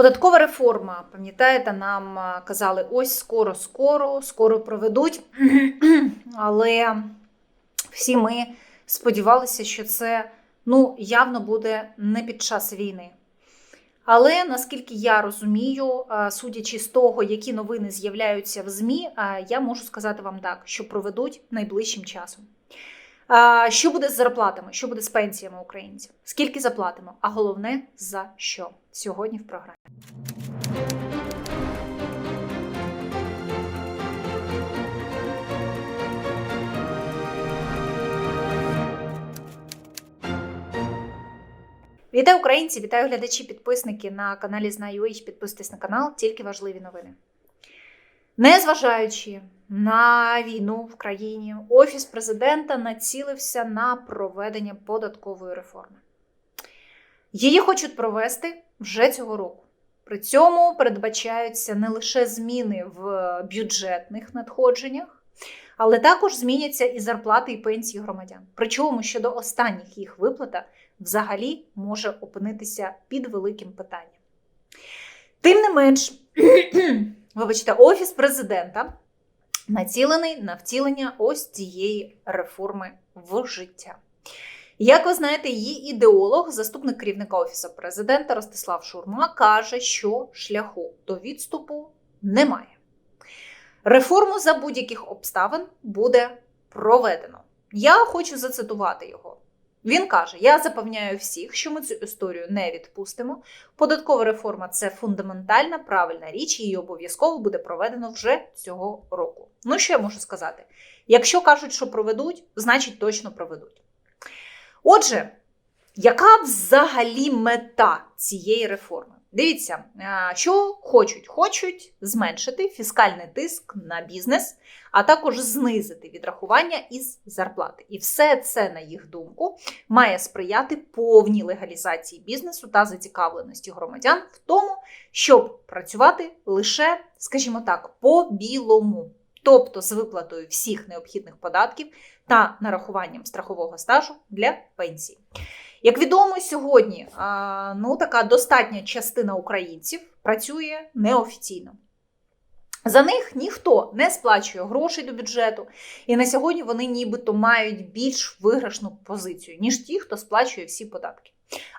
Податкова реформа, пам'ятаєте, нам казали, ось скоро, скоро, скоро проведуть. Але всі ми сподівалися, що це ну, явно буде не під час війни. Але наскільки я розумію, судячи з того, які новини з'являються в ЗМІ, я можу сказати вам так, що проведуть найближчим часом. Що буде з зарплатами? Що буде з пенсіями українців? Скільки заплатимо? А головне за що сьогодні в програмі. Вітаю українці, вітаю глядачі, підписники на каналі Знаю.ua. Підписуйтесь на канал, тільки важливі новини. Незважаючи на війну в країні, офіс президента націлився на проведення податкової реформи. Її хочуть провести вже цього року. При цьому передбачаються не лише зміни в бюджетних надходженнях, але також зміняться і зарплати і пенсії громадян. Причому щодо останніх їх виплата взагалі може опинитися під великим питанням. Тим не менш, вибачте, офіс президента націлений на втілення ось цієї реформи в життя. Як ви знаєте, її ідеолог, заступник керівника офісу президента Ростислав Шурма, каже, що шляху до відступу немає. Реформу за будь-яких обставин буде проведено. Я хочу зацитувати його. Він каже: Я запевняю всіх, що ми цю історію не відпустимо. Податкова реформа це фундаментальна правильна річ, її обов'язково буде проведено вже цього року. Ну, що я можу сказати? Якщо кажуть, що проведуть, значить точно проведуть. Отже, яка взагалі мета цієї реформи? Дивіться, що хочуть? Хочуть зменшити фіскальний тиск на бізнес, а також знизити відрахування із зарплати. І все це, на їх думку, має сприяти повній легалізації бізнесу та зацікавленості громадян в тому, щоб працювати лише, скажімо так, по білому, тобто з виплатою всіх необхідних податків та нарахуванням страхового стажу для пенсії. Як відомо, сьогодні ну, така достатня частина українців працює неофіційно. За них ніхто не сплачує грошей до бюджету, і на сьогодні вони нібито мають більш виграшну позицію, ніж ті, хто сплачує всі податки.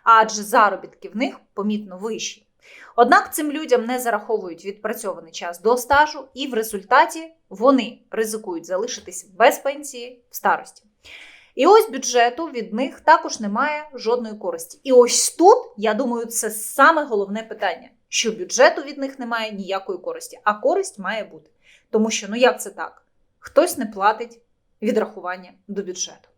Адже заробітки в них помітно вищі. Однак цим людям не зараховують відпрацьований час до стажу, і в результаті вони ризикують залишитись без пенсії в старості. І ось бюджету від них також немає жодної користі. І ось тут, я думаю, це саме головне питання: що бюджету від них немає ніякої користі, а користь має бути. Тому що, ну як це так? Хтось не платить відрахування до бюджету.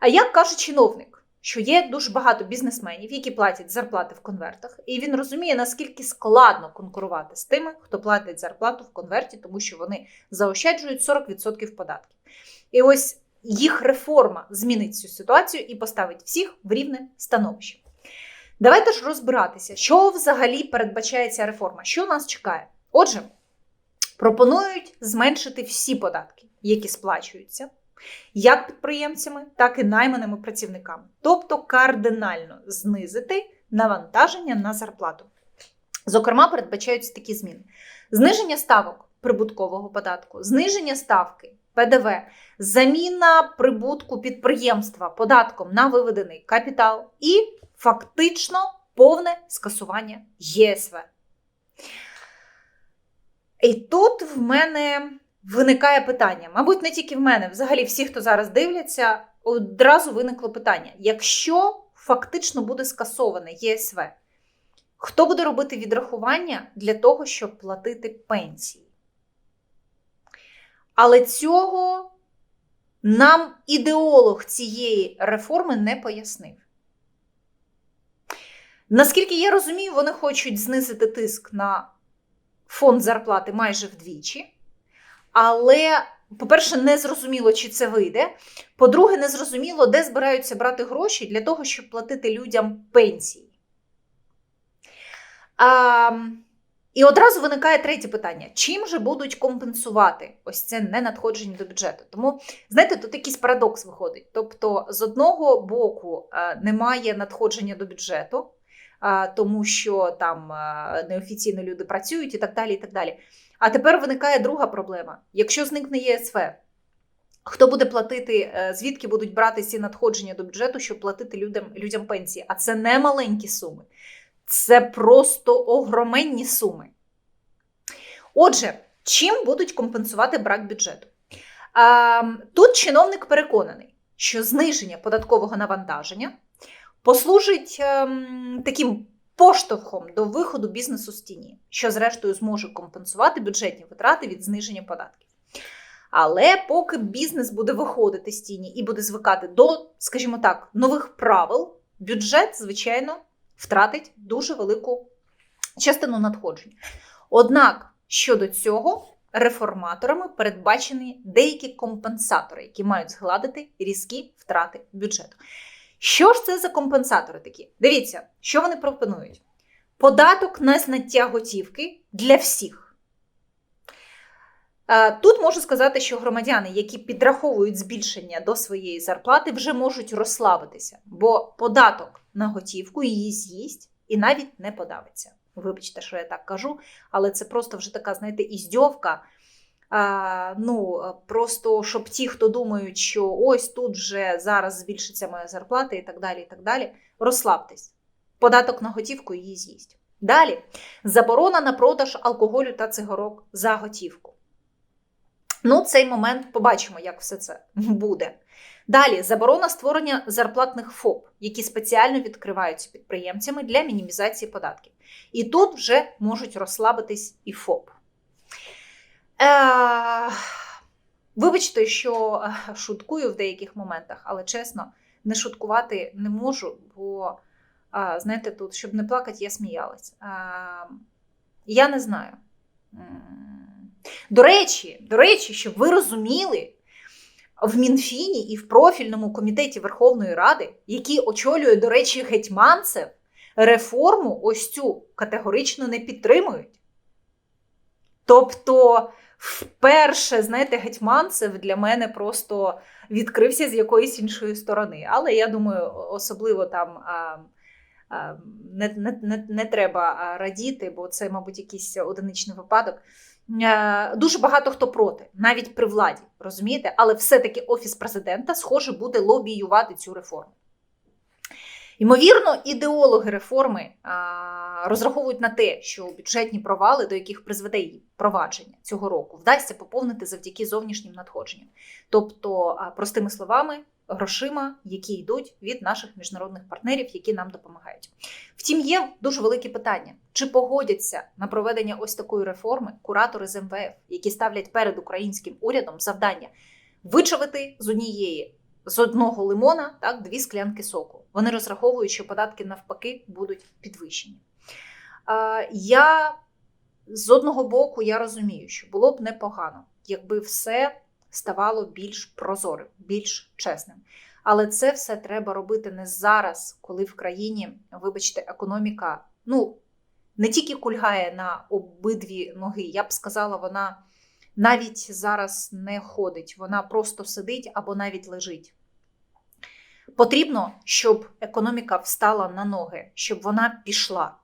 А як каже чиновник, що є дуже багато бізнесменів, які платять зарплати в конвертах, і він розуміє, наскільки складно конкурувати з тими, хто платить зарплату в конверті, тому що вони заощаджують 40% податків. І ось їх реформа змінить цю ситуацію і поставить всіх в рівне становище. Давайте ж розбиратися, що взагалі передбачає ця реформа, що нас чекає. Отже, пропонують зменшити всі податки, які сплачуються, як підприємцями, так і найманими працівниками, тобто кардинально знизити навантаження на зарплату. Зокрема, передбачаються такі зміни: зниження ставок прибуткового податку, зниження ставки ПДВ, заміна прибутку підприємства податком на виведений капітал і фактично повне скасування ЄСВ. І тут в мене виникає питання, мабуть, не тільки в мене, взагалі всі, хто зараз дивляться, одразу виникло питання: якщо фактично буде скасоване ЄСВ, хто буде робити відрахування для того, щоб платити пенсії? Але цього нам ідеолог цієї реформи не пояснив. Наскільки я розумію, вони хочуть знизити тиск на фонд зарплати майже вдвічі. Але, по-перше, не зрозуміло, чи це вийде. По-друге, не зрозуміло, де збираються брати гроші для того, щоб платити людям пенсії. А, і одразу виникає третє питання: чим же будуть компенсувати ось це ненадходження до бюджету? Тому, знаєте, тут якийсь парадокс виходить. Тобто, з одного боку, немає надходження до бюджету, тому що там неофіційно люди працюють і так далі. і так далі. А тепер виникає друга проблема: якщо зникне ЄСВ, хто буде платити, е, звідки будуть брати ці надходження до бюджету, щоб платити людям, людям пенсії? А це не маленькі суми, це просто огроменні суми. Отже, чим будуть компенсувати брак бюджету? А, Тут чиновник переконаний, що зниження податкового навантаження послужить ем, таким поштовхом до виходу бізнесу з тіні, що, зрештою, зможе компенсувати бюджетні витрати від зниження податків. Але поки бізнес буде виходити з тіні і буде звикати до, скажімо так, нових правил, бюджет, звичайно, втратить дуже велику частину надходжень. Однак щодо цього реформаторами передбачені деякі компенсатори, які мають згладити різкі втрати бюджету. Що ж це за компенсатори такі? Дивіться, що вони пропонують: податок на зняття готівки для всіх. Е, Тут можу сказати, що громадяни, які підраховують збільшення до своєї зарплати, вже можуть розслабитися, бо податок на готівку її з'їсть і навіть не подавиться. Вибачте, що я так кажу, але це просто вже така, знаєте, іздьовка. А, ну, просто щоб ті, хто думають, що ось тут вже зараз збільшиться моя зарплата і так далі, і так далі, розслабтесь. Податок на готівку її з'їсть. Далі заборона на продаж алкоголю та цигарок за готівку. Ну, цей момент побачимо, як все це буде. Далі заборона створення зарплатних ФОП, які спеціально відкриваються підприємцями для мінімізації податків. І тут вже можуть розслабитись і ФОП. Е, Вибачте, що е, шуткую в деяких моментах, але чесно, не шуткувати не можу, бо, е, знаєте, тут, щоб не плакати, я сміялась. Е, Я не знаю. До речі, до речі, щоб ви розуміли, в Мінфіні і в профільному комітеті Верховної Ради, який очолює, до речі, Гетьманцев, реформу ось цю категорично не підтримують. Тобто, вперше, знаєте, Гетьманцев для мене просто відкрився з якоїсь іншої сторони. Але я думаю, особливо там не, не, не, не треба радіти, бо це, мабуть, якийсь одиничний випадок. Е, Дуже багато хто проти, навіть при владі, розумієте? Але все-таки Офіс президента, схоже, буде лобіювати цю реформу. Ймовірно, ідеологи реформи а, розраховують на те, що бюджетні провали, до яких призведе її провадження цього року, вдасться поповнити завдяки зовнішнім надходженням. Тобто, а, простими словами, грошима, які йдуть від наших міжнародних партнерів, які нам допомагають. Втім, є дуже велике питання: чи погодяться на проведення ось такої реформи куратори з МВФ, які ставлять перед українським урядом завдання вичавити з однієї з одного лимона так, дві склянки соку. Вони розраховують, що податки навпаки будуть підвищені. Я з одного боку я розумію, що було б непогано, якби все ставало більш прозорим, більш чесним. Але це все треба робити не зараз, коли в країні, вибачте, економіка ну, не тільки кульгає на обидві ноги, я б сказала, вона навіть зараз не ходить, вона просто сидить або навіть лежить. Потрібно, щоб економіка встала на ноги, щоб вона пішла,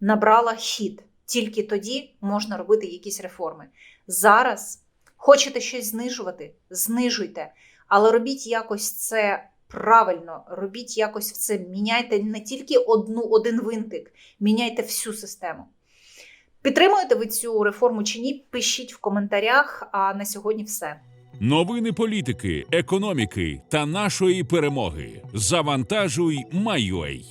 набрала хід. Тільки тоді можна робити якісь реформи. Зараз хочете щось знижувати, знижуйте, але робіть якось це правильно, робіть якось це, міняйте не тільки одну, один винтик, міняйте всю систему. Підтримуєте ви цю реформу чи ні? Пишіть в коментарях. А на сьогодні все. Новини політики, економіки та нашої перемоги. Завантажуй, Майой.